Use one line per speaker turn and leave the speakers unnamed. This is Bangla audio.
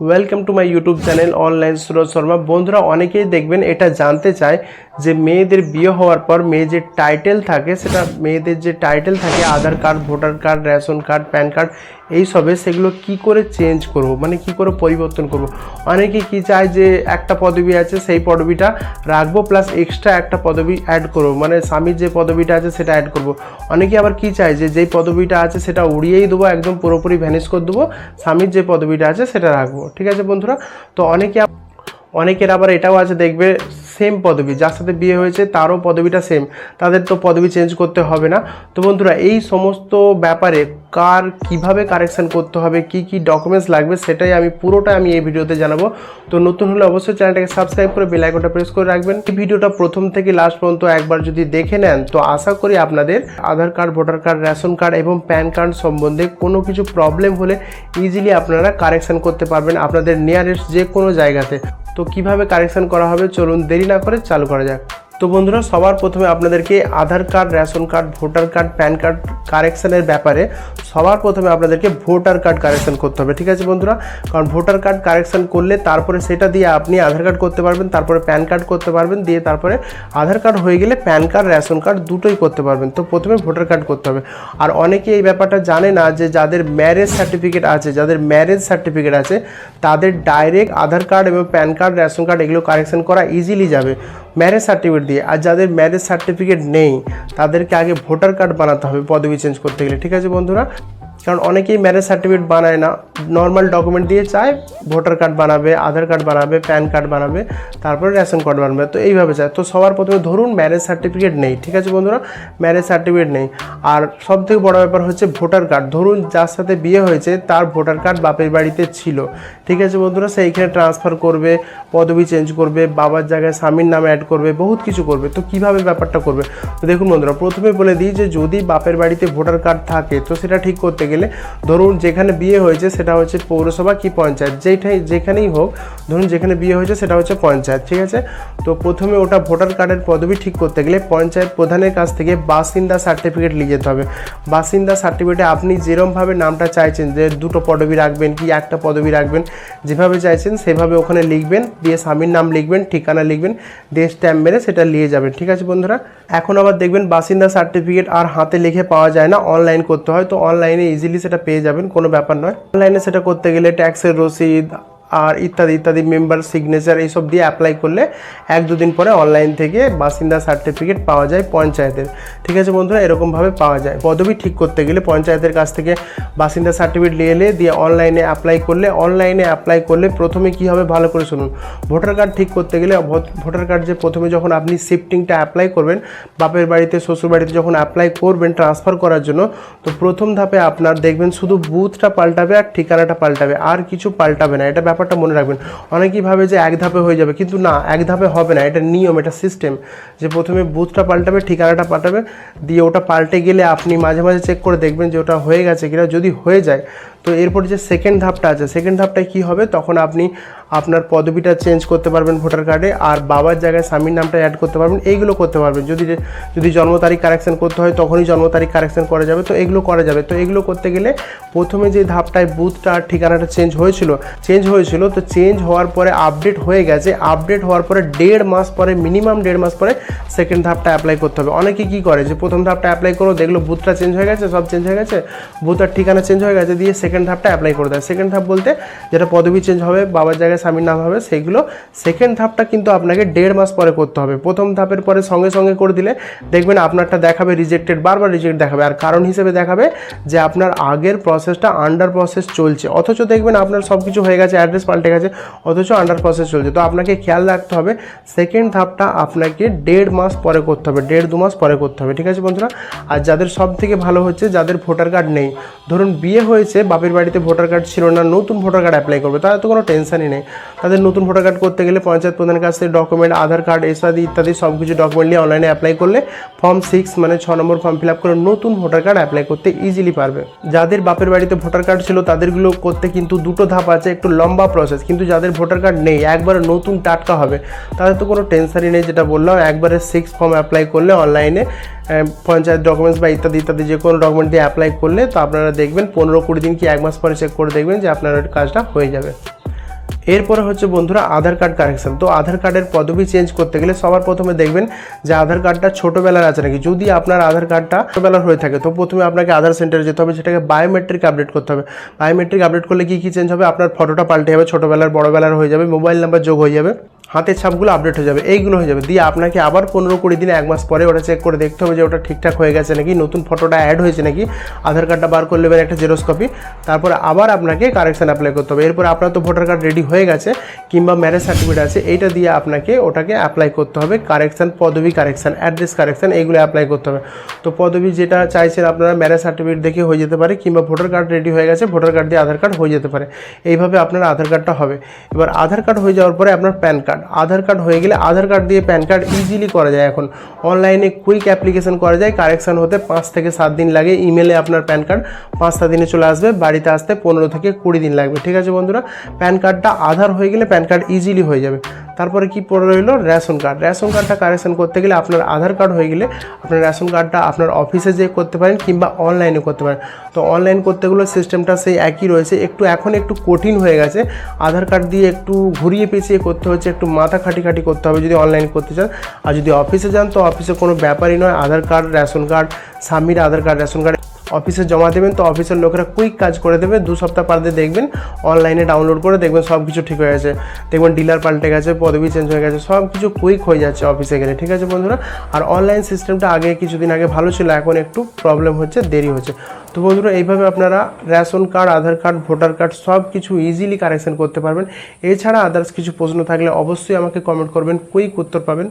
Welcome to my YouTube channel online Suraj Sharma বন্ধুরা, অনেকেই দেখবেন এটা জানতে চায় যে মেয়েদের বিয়ে হওয়ার পর মেয়ে যে টাইটেল থাকে, সেটা মেয়েদের যে টাইটেল থাকে, Aadhaar card voter card ration card PAN card এইসবে সেগুলো কি করে চেঞ্জ করব? মানে কি করে পরিবর্তন করব? অনেকে কি চায় যে একটা পদবি আছে, সেই পদবিটা রাখব প্লাস এক্সট্রা একটা পদবি অ্যাড করব। মানে স্বামীর যে পদবিটা আছে সেটা অ্যাড করব। অনেকে আবার কি চায় যে যেই পদবিটা আছে সেটা উড়িয়েই দেবো, একদম পুরোপুরি ভ্যানিশ করে দেবো। স্বামীর যে পদবিটা আছে সেটা রাখব। ঠিক আছে বন্ধুরা? তো অনেকে অনেকের আবার এটাও আছে, দেখবে সেম পদবি, যার সাথে বিয়ে হয়েছে তারও পদবিটা সেম তাদের তো পদবি চেঞ্জ করতে হবে না। তো বন্ধুরা, এই সমস্ত ব্যাপারে কার কীভাবে কারেকশন করতে হবে, কি কি ডকুমেন্টস লাগবে, সেটাই আমি পুরোটা আমি এই ভিডিওতে জানাব। তো নতুন হলে অবশ্যই চ্যানেলটাকে সাবস্ক্রাইব করে বেল আইকনটা প্রেস করে রাখবেন। এই ভিডিওটা প্রথম থেকে লাস্ট পর্যন্ত একবার যদি দেখে নেন, তো আশা করি আপনাদের Aadhaar card, voter card, ration card এবং প্যান কার্ড সম্বন্ধে কোনো কিছু প্রবলেম হলে ইজিলি আপনারা কারেকশন করতে পারবেন আপনাদের নিয়ারেস্ট যে কোনো জায়গাতে। তো কীভাবে কারেকশন করা হবে? চলুন দেরি না করে চালু করা যাক। তো বন্ধুরা, সবার প্রথমে আপনাদেরকে Aadhaar card, ration card, voter card, PAN card কারেকশনের ব্যাপারে সবার প্রথমে আপনাদেরকে ভোটার কার্ড কারেকশন করতে হবে, ঠিক আছে বন্ধুরা? কারণ ভোটার কার্ড কারেকশন করলে তারপরে সেটা দিয়ে আপনি আধার কার্ড করতে পারবেন, তারপরে প্যান কার্ড করতে পারবেন, দিয়ে তারপরে আধার কার্ড হয়ে গেলে প্যান কার্ড, রেশন কার্ড দুটোই করতে পারবেন, তো প্রথমে ভোটার কার্ড করতে হবে। আর অনেকে এই ব্যাপারটা জানে না যে যাদের ম্যারেজ সার্টিফিকেট আছে, যাদের ম্যারেজ সার্টিফিকেট আছে, তাদের ডাইরেক্ট আধার কার্ড এবং প্যান কার্ড, রেশন কার্ড এগুলো কারেকশন করা ইজিলি যাবে। ম্যারেজ সার্টিফিকেট দিয়ে। আর যাদের ম্যারেজ সার্টিফিকেট নেই, তাদেরকে আগে ভোটার কার্ড বানাতে হবে, পদবি চেঞ্জ করতে গেলে। ঠিক আছে বন্ধুরা? কারণ অনেকেই ম্যারেজ সার্টিফিকেট বানায় না। নর্মাল ডকুমেন্ট দিয়ে চায় ভোটার কার্ড বানাবে আধার কার্ড বানাবে প্যান কার্ড বানাবে, তারপরে রেশন কার্ড বানাবে। তো এইভাবে চায়। তো সবার প্রথমে ধরুন ম্যারেজ সার্টিফিকেট নেই, ঠিক আছে বন্ধুরা? ম্যারেজ সার্টিফিকেট নেই। আর সব থেকে বড় ব্যাপার হচ্ছে ভোটার কার্ড ধরুন যার সাথে বিয়ে হয়েছে, তার ভোটার কার্ড বাপের বাড়িতে ছিল। ঠিক আছে বন্ধুরা? সে এইখানে ট্রান্সফার করবে, পদবি চেঞ্জ করবে, বাবার জায়গায় স্বামীর নাম অ্যাড করবে, বহুত কিছু করবে। তো কীভাবে ব্যাপারটা করবে? তো দেখুন বন্ধুরা, প্রথমে বলে দিই যে যদি বাপের বাড়িতে ভোটার কার্ড থাকে, তো সেটা ঠিক করতে গেলে ধরুন যেখানে বিয়ে হয়েছে সেটা হচ্ছে পৌরসভা কি পঞ্চায়েত? যেটাই যেখানেই হোক, ধরুন যেখানে বিয়ে হয়েছে সেটা হচ্ছে পঞ্চায়েত, ঠিক আছে? তো প্রথমে ওটা ভোটার কার্ডের পদবি ঠিক করতে গেলে পঞ্চায়েত প্রধানের কাছ থেকে বাসিন্দা সার্টিফিকেট নিয়ে যেতে হবে। বাসিন্দা সার্টিফিকেটে আপনি যেরমভাবে নামটা চাইছেন, যে দুটো পদবি রাখবেন কি একটা পদবি রাখবেন, যেভাবে চাইছেন সেভাবে ওখানে লিখবেন, দিয়ে স্বামীর নাম লিখবেন, ঠিকানা লিখবেন দিয়ে স্ট্যাম্প মেরে সেটা নিয়ে যাবেন, ঠিক আছে বন্ধুরা? এখন আবার দেখবেন বাসিন্দা সার্টিফিকেট আর হাতে লিখে পাওয়া যায় না অনলাইন করতে হয়। তো অনলাইনে ইজিলি সেটা পেয়ে যাবেন কোনো ব্যাপার নয়। অনলাইনে সেটা করতে গেলে ট্যাক্সের রসিদ আর ইত্যাদি ইত্যাদি মেম্বার সিগনেচার এইসব দিয়ে অ্যাপ্লাই করলে এক দুদিন পরে অনলাইন থেকে বাসিন্দা সার্টিফিকেট পাওয়া যায় পঞ্চায়েতের। ঠিক আছে বন্ধুরা? এরকমভাবে পাওয়া যায়। পদবি ঠিক করতে গেলে পঞ্চায়েতের কাছ থেকে বাসিন্দা সার্টিফিকেট নিয়ে এলে দিয়ে অনলাইনে অ্যাপ্লাই করলে অনলাইনে অ্যাপ্লাই করলে প্রথমে কী হবে ভালো করে শুনুন। ভোটার কার্ড ঠিক করতে গেলে ভোট- ভোটার কার্ড যে প্রথমে যখন আপনি শিফটিংটা অ্যাপ্লাই করবেন, বাপের বাড়িতে, শ্বশুর বাড়িতে যখন অ্যাপ্লাই করবেন ট্রান্সফার করার জন্য, তো প্রথম ধাপে আপনার দেখবেন শুধু বুথটা পাল্টাবে আর ঠিকানাটা পাল্টাবে, আর কিছু পাল্টাবে না। এটা ব্যাপারটা মনে রাখবেন। অনেকেই ভাবে যে এক ধাপে হয়ে যাবে, কিন্তু না, এক ধাপে হবে না। এটা নিয়ম, এটা সিস্টেম যে প্রথমে বুথটা পাল্টাবে, ঠিকানাটা পাল্টাবে, দিয়ে ওটা পাল্টে গেলে আপনি মাঝে মাঝে চেক করে দেখবেন যে ওটা হয়ে গেছে কিনা। যদি হয়ে যায়, তো এরপর যে সেকেন্ড ধাপটা আছে সেকেন্ড ধাপটায় কী হবে? তখন আপনি আপনার পদবিটা চেঞ্জ করতে পারবেন ভোটার কার্ডে আর বাবার জায়গায় স্বামীর নামটা অ্যাড করতে পারবেন, এইগুলো করতে পারবেন। যদি যদি জন্ম তারিখ কারেকশন করতে হয়, তখনই জন্ম তারিখ কারেকশন করা যাবে, তো এগুলো করা যাবে। তো এগুলো করতে গেলে প্রথমে যে ধাপটায় বুথটা আর ঠিকানাটা চেঞ্জ হয়েছিল চেঞ্জ হয়েছিল, তো চেঞ্জ হওয়ার পরে আপডেট হয়ে গেছে। আপডেট হওয়ার পরে দেড় মাস পরে মিনিমাম দেড় মাস পরে সেকেন্ড ধাপটা অ্যাপ্লাই করতে হবে। অনেকে কী করে যে প্রথম ধাপটা অ্যাপ্লাই করো, দেখল বুথটা চেঞ্জ হয়ে গেছে, সব চেঞ্জ হয়ে গেছে বুথ আর ঠিকানা চেঞ্জ হয়ে গেছে, দিয়ে সেকেন্ড ধাপটা অ্যাপ্লাই করে দেয়। সেকেন্ড ধাপ বলতে যেটা পদবি চেঞ্জ হবে, বাবার জায়গায় স্বামীর নাম হবে, সেইগুলো সেকেন্ড ধাপটা কিন্তু আপনাকে দেড় মাস পরে করতে হবে। প্রথম ধাপের পরে সঙ্গে সঙ্গে করে দিলে দেখবেন আপনারটা দেখাবে রিজেক্টেড বারবার রিজেক্ট দেখাবে। আর কারণ হিসেবে দেখাবে যে আপনার আগের প্রসেসটা আন্ডার প্রসেস চলছে। অথচ দেখবেন আপনার সব কিছু হয়ে গেছে অ্যাড্রেস পাল্টে গেছে, অথচ আন্ডার প্রসেস চলছে। তো আপনাকে খেয়াল রাখতে হবে সেকেন্ড ধাপটা আপনাকে দেড় মাস পরে করতে হবে, দেড় দু মাস পরে করতে হবে। ঠিক আছে বন্ধুরা? আর যাদের সব থেকে ভালো হচ্ছে, যাদের ভোটার কার্ড নেই, ধরুন বিয়ে হয়েছে, বাপের বাড়িতে ভোটার কার্ড ছিল না, নতুন ভোটার কার্ড অ্যাপ্লাই করবে তাদের তো কোনো টেনশনই নেই। তাদের নতুন ভোটার কার্ড করতে গেলে পঞ্চায়েত প্রধানের কাছ থেকে ডকুমেন্ট আধার কার্ড ইত্যাদি ইত্যাদি সব কিছু ডকুমেন্ট নিয়ে অনলাইনে অ্যাপ্লাই করলে ফর্ম সিক্স মানে ছ নম্বর ফর্ম ফিল আপ করে নতুন ভোটার কার্ড অ্যাপ্লাই করতে ইজিলি পারবে। যাদের বাপের বাড়িতে ভোটার কার্ড ছিল তাদেরগুলো করতে কিন্তু দুটো ধাপ আছে, একটু লম্বা প্রসেস কিন্তু যাদের ভোটার কার্ড নেই, একবারে নতুন টাটকা হবে, তাদের তো কোনো টেনশনই নেই যেটা বললাম, একবারে সিক্স ফর্ম অ্যাপ্লাই করলে অনলাইনে পঞ্চায়েত ডকুমেন্টস বা ইত্যাদি ইত্যাদি যে কোনো ডকুমেন্ট দিয়ে অ্যাপ্লাই করলে তো আপনারা দেখবেন, পনেরো কুড়ি দিন কি এক মাস পরে চেক করে দেখবেন যে আপনার কাজটা হয়ে যাবে। এরপরে হচ্ছে বন্ধুরা আধার কার্ড কারেকশন। তো আধার কার্ডের পদবি চেঞ্জ করতে গেলে সবার প্রথমে দেখবেন যে আধার কার্ডটা ছোটোবেলার আছে নাকি। যদি আপনার আধার কার্ডটা ছোটোবেলার হয়ে থাকে, তো প্রথমে আপনাকে আধার সেন্টারে যেতে হবে, সেটাকে বায়োমেট্রিক আপডেট করতে হবে। বায়োমেট্রিক আপডেট করলে কী কী চেঞ্জ হবে? আপনার ফটোটা পাল্টে যাবে, ছোটোবেলার, বড়োবেলার হয়ে যাবে মোবাইল নাম্বার যোগ হয়ে যাবে। হাতের ছাপগুলো আপডেট হয়ে যাবে, এইগুলো হয়ে যাবে। দিয়ে আপনাকে আবার পনেরো কুড়ি দিন এক মাস পরে ওটা চেক করে দেখতে হবে যে ওটা ঠিকঠাক হয়ে গেছে নাকি, নতুন ফটোটা অ্যাড হয়েছে নাকি, আধার কার্ডটা বার করে নেবেন একটা জেরক্স কপি তারপরে আবার আপনাকে কারেকশান অ্যাপ্লাই করতে হবে। এরপর আপনার তো ভোটার কার্ড রেডি হয়ে গেছে, কিংবা ম্যারেজ সার্টিফিকেট আছে, এইটা দিয়ে আপনাকে ওটাকে অ্যাপ্লাই করতে হবে। কারেকশান পদবি কারেকশান অ্যাড্রেস কারেকশান এইগুলো অ্যাপ্লাই করতে হবে। তো পদবি যেটা চাইছেন আপনারা ম্যারেজ সার্টিফিকেট দেখে হয়ে যেতে পারে, কিংবা ভোটার কার্ড রেডি হয়ে গেছে ভোটার কার্ড দিয়ে আধার কার্ড হয়ে যেতে পারে। এইভাবে আপনার আধার কার্ডটা হবে। এবার আধার কার্ড হয়ে যাওয়ার পরে আপনার প্যান কার্ড আধার কার্ড হয়ে গেলে আধার কার্ড দিয়ে প্যান কার্ড ইজিলি করা যায়। এখন অনলাইনে কুইক অ্যাপ্লিকেশন করা যায় কারেকশান হতে পাঁচ থেকে সাত দিন লাগে। ইমেলে আপনার প্যান কার্ড পাঁচ সাত দিনে চলে আসবে, বাড়িতে আসতে পনেরো থেকে কুড়ি দিন লাগবে। ঠিক আছে বন্ধুরা প্যান কার্ডটা আধার হয়ে গেলে প্যান কার্ড ইজিলি হয়ে যাবে। তারপরে কি পড়ে রইল? Ration card. রেশন কার্ডটা কারেকশন করতে গেলে আপনার আধার কার্ড হয়ে গেলে আপনার রেশন কার্ডটা আপনার অফিসে যেয়ে করতে পারেন কিংবা অনলাইনে করতে পারেন। তো অনলাইন করতে গেলে সিস্টেমটা সেই একই রয়েছে। একটু এখন একটু কঠিন হয়ে গেছে। আধার কার্ড দিয়ে একটু ঘুরিয়ে পেঁচিয়ে করতে হচ্ছে, একটু মাথা খাটি খাটি করতে হবে যদি অনলাইন করতে চান। আর যদি অফিসে যান তো অফিসে কোনো ব্যাপারই নয়। আধার কার্ড, রেশন কার্ড, স্বামীর আধার কার্ড, রেশন কার্ড অফিসে জমা দেবেন, তো অফিসের লোকেরা কুইক কাজ করে দেবে। দু সপ্তাহ পর দিয়ে দেখবেন অনলাইনে ডাউনলোড করে দেখবেন সব কিছু ঠিক হয়ে গেছে। দেখবেন ডিলার পাল্টে গেছে, পদবি চেঞ্জ হয়ে গেছে সব কিছু কুইক হয়ে যাচ্ছে অফিসে গেলে, ঠিক আছে বন্ধুরা? আর অনলাইন সিস্টেমটা আগে কিছুদিন আগে ভালো ছিল, এখন একটু প্রবলেম হচ্ছে, দেরি হচ্ছে। তো বন্ধুরা, এইভাবে আপনারা ration card Aadhaar card voter card সব কিছু ইজিলি কারেকশন করতে পারবেন। এছাড়া আদার্স কিছু প্রশ্ন থাকলে অবশ্যই আমাকে কমেন্ট করবেন কুইক উত্তর পাবেন।